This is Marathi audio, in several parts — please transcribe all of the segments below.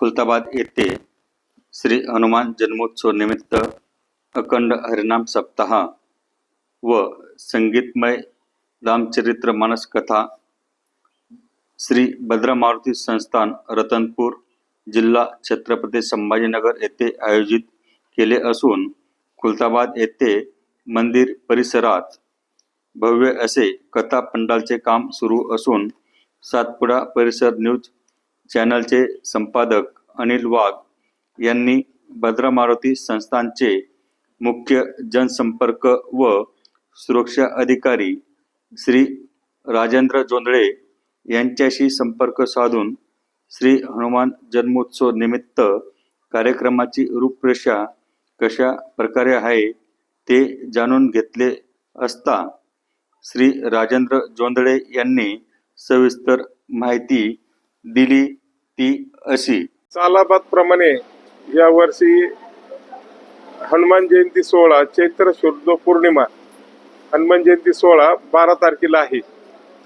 खुलताबाद येथे श्री हनुमान जन्मोत्सव निमित्त अखंड हरिनाम सप्ताह व संगीतमय रामचरित्र मानस कथा श्री भद्रमारुती संस्थान रतनपूर जिल्हा छत्रपती संभाजीनगर येथे आयोजित केले असून खुलताबाद येथे मंदिर परिसरात भव्य असे कथा पंडालचे काम सुरू असून सातपुडा परिसर न्यूज चॅनलचे संपादक अनिल वाघ यांनी भद्रमारुती संस्थांचे मुख्य जनसंपर्क व सुरक्षा अधिकारी श्री राजेंद्र जोंधळे यांच्याशी संपर्क साधून श्री हनुमान जन्मोत्सव निमित्त कार्यक्रमाची रूपरेषा कशा प्रकारे आहे ते जाणून घेतले असता श्री राजेंद्र जोंधळे यांनी सविस्तर माहिती दिली ती अशी. सालाबाद प्रमाणे या वर्षी हनुमान जयंती सोहळा चैत्र शुद्ध पौर्णिमा हनुमान जयंती सोहळा बारा तारखेला आहे.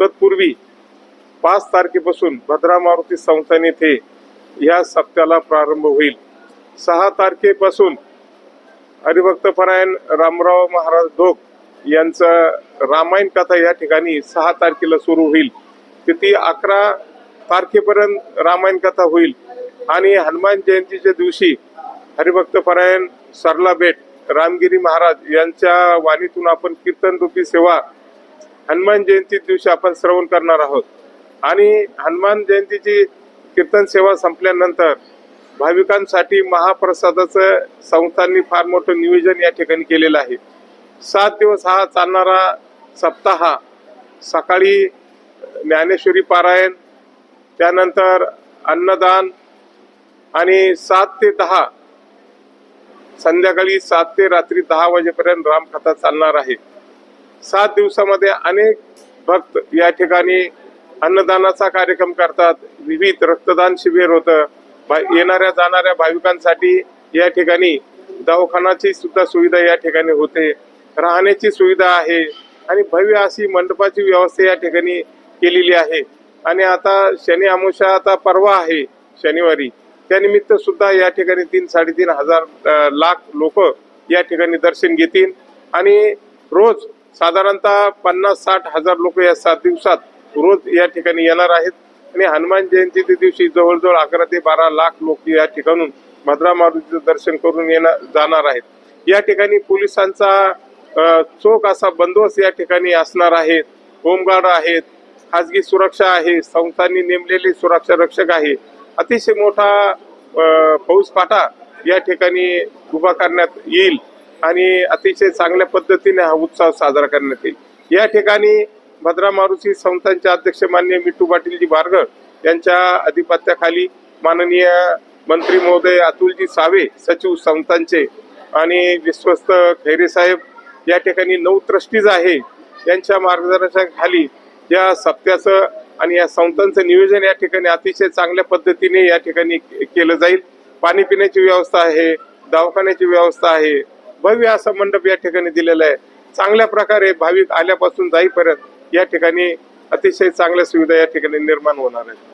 तत्पूर्वी पाच तारखेपासून भद्रा मारुती संस्थान येथे या सप्त्याला प्रारंभ होईल. सहा तारखेपासून हरिभक्तपरायण रामराव महाराज ढोक यांचं रामायण कथा या ठिकाणी सहा तारखेला सुरू होईल. तिथे अकरा तारखेपर्यंत रामायण कथा होईल. आणि हनुमान जयंतीच्या दिवशी हरिभक्त परायण सरला बेट रामगिरी महाराज यांच्या वाणीतून आपण कीर्तन रूपी सेवा हनुमान जयंती दिवशी आपण श्रवण करणार आहोत. आणि हनुमान जयंतीची कीर्तन सेवा संपल्यानंतर भाविकांसाठी महाप्रसादाचं संस्थांनी फार मोठं नियोजन या ठिकाणी केलेलं आहे. सात दिवस हा चालणारा सप्ताह सकाळी ज्ञानेश्वरी पारायण त्यानंतर अन्नदान आणि सात ते दहा संध्याकाळी सात ते रात्री दहा वाजेपर्यंत रामकथा चालणार आहे. सात दिवसामध्ये अनेक भक्त या ठिकाणी अन्नदानाचा कार्यक्रम करतात. विविध रक्तदान शिबिर होतं. भा- येणाऱ्या जाणाऱ्या भाविकांसाठी या ठिकाणी दवाखानाची सुद्धा सुविधा या ठिकाणी होते. राहण्याची सुविधा आहे आणि भव्य अशी मंडपाची व्यवस्था या ठिकाणी केलेली आहे. आणि आता शनी अमावस्या आता परवा आहे शनिवारी. त्यानिमित्त सुद्धा या ठिकाणी तीन साडेतीन हजार लाख लोक या ठिकाणी दर्शन घेतील. आणि रोज साधारणतः पन्नास साठ हजार लोक या सात दिवसात रोज या ठिकाणी येणार आहेत. आणि हनुमान जयंतीच्या दिवशी जवळजवळ अकरा ते बारा लाख लोक या ठिकाणून भद्रा मारुतीचं दर्शन करून येणार जाणार आहेत. या ठिकाणी पोलिसांचा चोख असा बंदोबस्त या ठिकाणी असणार आहेत होमगार्ड आहेत खाजगी सुरक्षा आहे संस्थांनी नेमलेले सुरक्षा रक्षक आहे. अतिशय मोठा अ, या ठिकाणी उभा करण्यात येईल आणि अतिशय चांगल्या पद्धतीने हा उत्सव साजरा करण्यात येईल. या ठिकाणी भद्रा मारुती संस्थांचे अध्यक्ष मान्य मिठू पाटीलजी बारगळ यांच्या अधिपत्याखाली माननीय मंत्री महोदय अतुलजी सावे सचिव संस्थांचे आणि विश्वस्त खैरे साहेब या ठिकाणी नऊ ट्रस्टीज आहे. यांच्या मार्गदर्शनाखाली या सप्त्याचं आणि या संस्थांचं नियोजन या ठिकाणी अतिशय चांगल्या पद्धतीने या ठिकाणी केलं जाईल. पाणी पिण्याची व्यवस्था आहे दवाखान्याची व्यवस्था आहे. भव्य असा मंडप या ठिकाणी दिलेला आहे. चांगल्या प्रकारे भाविक आल्यापासून जाईपर्यंत या ठिकाणी अतिशय चांगल्या सुविधा या ठिकाणी निर्माण होणार आहेत.